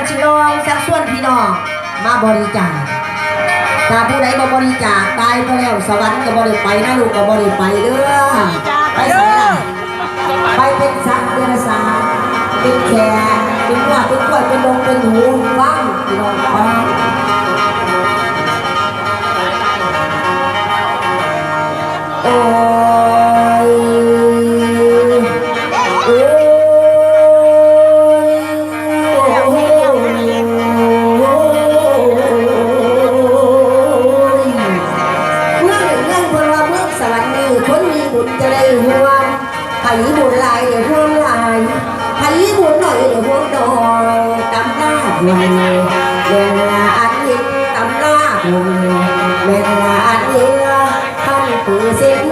านชิลองสักส่วนพี่น้องมาบริจาคถ้าผู้ใดบ่บริจาคตายไปแล้วสวรรค์ก็บ่ได้ไปนะลูกก็บ่ได้ไปเด้อไปไสล่ะไปเป็นสัตว์เดรัจฉานเป็นแขกเป็นว่าเป็นกล้วยเป็นลงเป็นหูฟังพี่น้องฟังโอ้ำหน้าบุญเวลาอันยิงตำหน้าบุญเวลาอันยิงท่านปือเส้น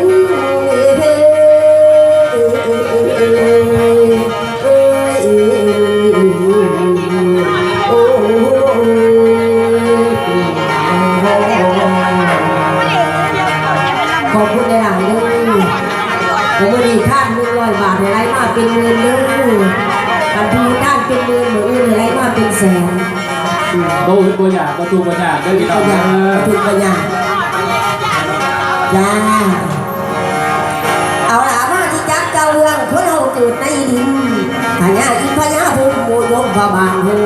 โอ้ขอบคุณในหลายๆเลยผมไม่ได้ท่านหนึ่งร้อยบาทอะไรมาเป็นเงินเล ยกันทีท่านเป็นเงินหรืออะไรมาเป็นแสนบ่อึดบ่อยากบ่ทุกข์บ่ยากเด้อพี่น้ก็องอเด้ยากอถูกก็อยากจ้าเอาล่ะมาที่จักเก่าเรื่องคนเราเกิดในดินพญาอินพญาภูมิโมยมพระบางหู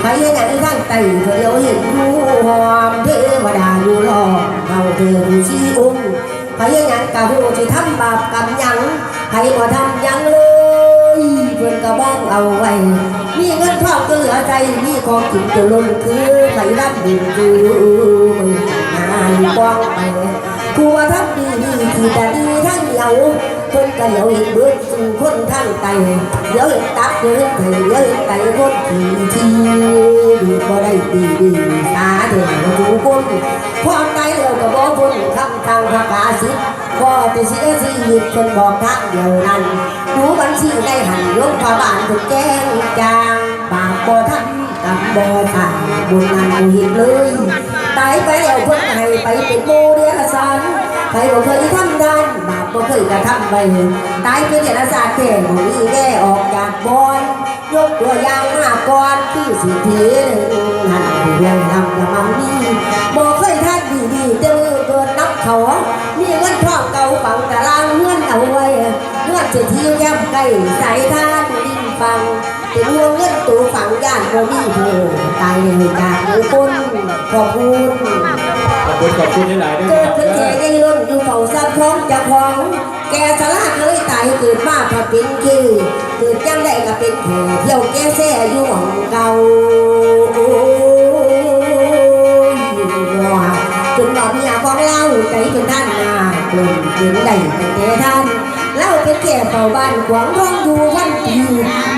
ใครเห็นอย่างทั้งไตเดียวเห็นรู้หอมเทวดาอยู่รอบเราเธอผู้ชี้องค์ใครเห็นอย่างกะหูที่ทำบาปกรรมหยังใครบ่ทำหยังเลย เพื่นก็บอกเอาไว้ มีเงินทองก็เหลือใจ มีของกินจะล้นคือไปรับดินคือมึงนายบ้องไปกูว่าทำดีดีที่แต่ดีทั้งเดียวคนก็เดียวเห็นเบิดสู่คนทั้งไตเดี๋ยวเห็นตับเดี๋ยวเห็นไตเดี๋ยวเห็นไตคนทีทีดีก็ได้ดีดีตาเดือดถูกคนความตายเร็วก็บอกคนคำทางพระกาศิษย์ก็จะเสียชีวิตคนบอกทางเดียวนั้น ดูบัญชีได้หันยกพระบานถูกแจ้งจางปากบ่ทำกับบ่ทางบุญนั้นบ่เห็นเลยตายไปแล้วเพิ่นให้ไปเป็นโมเดลสารใครบ่เคยทำด้านบาปบ่เคยกระทำไปตายเป็นเดรัจฉานแก่บ่มีแง่ออกจากบอนยกตัวอย่างมาก่อนคือสิทธินั่นผู้เรื่องทำละมันนี่บ่เคยท่านดีๆเด้อเกิดนับเขา เงินเศรษฐีแย้มใกล้ใส่ท่านดินฟังเป็นห่วงเงินตัวฝังย่านบ่มีผู้ตายเลยจากมือคนขอบคุณขอบคุณขอบคุณหลายๆเด้อเกิพี่ดน้องขึ้นเด้แก่อได้ล้นอยู่เฝ้าซับพร้อมจะพร้อมแกสลาดเลยตายเกิดมาพอเป็นคือเกิดจังได้ก็เป็นแค่เที่ยวแก่แซ่อยู่หม่องเก่าโอ้ยว่าจนบอกเมียของเราใจเป็นท่านนาเกินเกินได้แต่ท่านเล่าเป็นแก่เฝ้าบ้านขวางท้องอยู่พันปี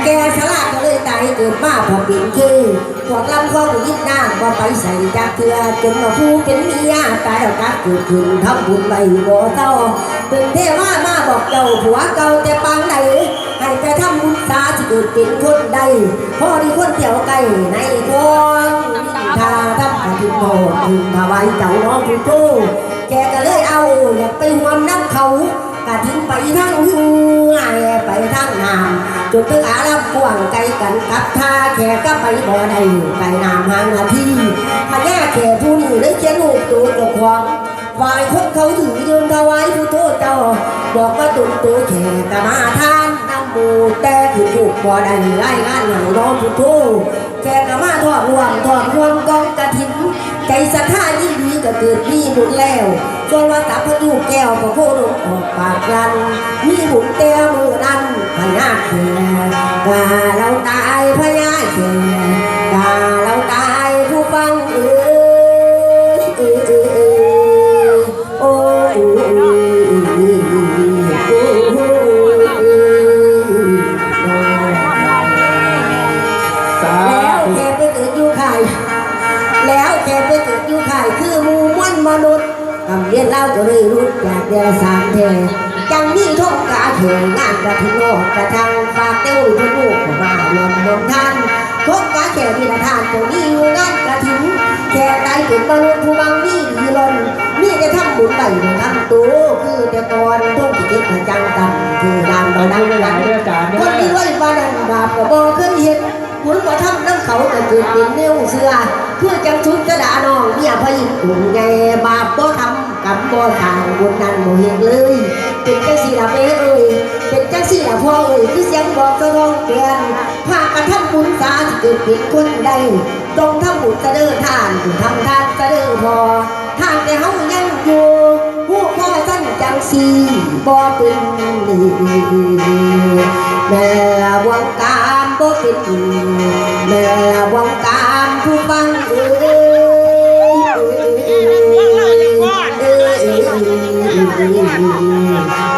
แกสลาดก็เลยตายเกิดมาพอเป็นคือพวกลำคองยิบน้ำว่าไปใส่จากเถื่อจนมาผู้เป็นเมียตายแล้วกัดเกิดขึ้นทำบุญไปบ่เจ้าเป็นเทวามาบอกเจ้าผัวเก่าแต่ปางไหนให้ไปทำบุญตาที่เกิดเป็นคนใดพ่อดีคนเที่ยวไกลในท้องถ้าทำกระถิ่นโบสถ์ถึงถวายเจ้าน้องผู้โต แกก็เลยเอาอยากไปห่วมน้ำเขากะทิ้งไปทั้งหัวไปทั้งนามจุดตึกอาลับกวางไกลกันกับท่าแขกก็ไปบ่อได้ไก่นามหางนาทีมาแย่แขกผู้นี้ได้เขียนรูปตัวเจ้าของฝ่ายคนเขาถือยืนถวายผู้โทษเจ้าบอกว่าตุนตัวแขกกะมาทานน้ำมูแต่ถือถูกบ่อได้ไล่งานอย่างน้องผู้โทษแขกกะมาทอดรวมทอดรวมกองก ใจศรัทธายิ่งดีก็เกิดมีบุญแล้วจนว่าตาพระตูแก้วพระโคดมออกปากลันมีบุญเต้วมือนั้นพญาเขกาเราตา แล้วแกไปเกิดอยู่ไข่คือมูมวนมนุษย์กำเรียนเล่าก็เลยรู้จากเดรัจฉานแท้จังมีทงกาเถงานกระถิ่นโลกกระทังฝากเต้าทุกลูกมารวมรวมท่านทงกาแขกมีทานตรงนี้อยู่งานกระถิ่นแขกได้เป็นมนุษย์ผู้บังมีดีล้นมีแต่ทำบุญใบทำตัวคือแต่ก่อนทงที่เก็บประจังกันคือนามขเราอบดัคุงณหลัลายงคนที่ไว้บาดันบาปก็บ่เคยเห็น บุญบ่ทำน้ำเขาเขาจะเกิดเป็นเนื้อเสือเพื่อจังชุดกระดาน้องเนี่ยพยิบอุ่นไงบาปบ่ทำกับบ่ทางบนนั้นบ่เห็นเลย เป็นจังสีละแม่เอ้ยเป็นจังสีละพ่อเอ้ยคือเสียงบอกสะท้องเตือนพากันทำบุญสาที่เกิดเป็นคนใดจงทำบุญสะเด้อทานทำทานสะเด้อพอทางแต่เฮายังอยู่ผู้พ่อสั้นจังสีบ่เป็นแม่วงกา บ่เป็เมื่อวงการผู้ฟังเอ้ยเอ้ยเอ้ยเอ้ย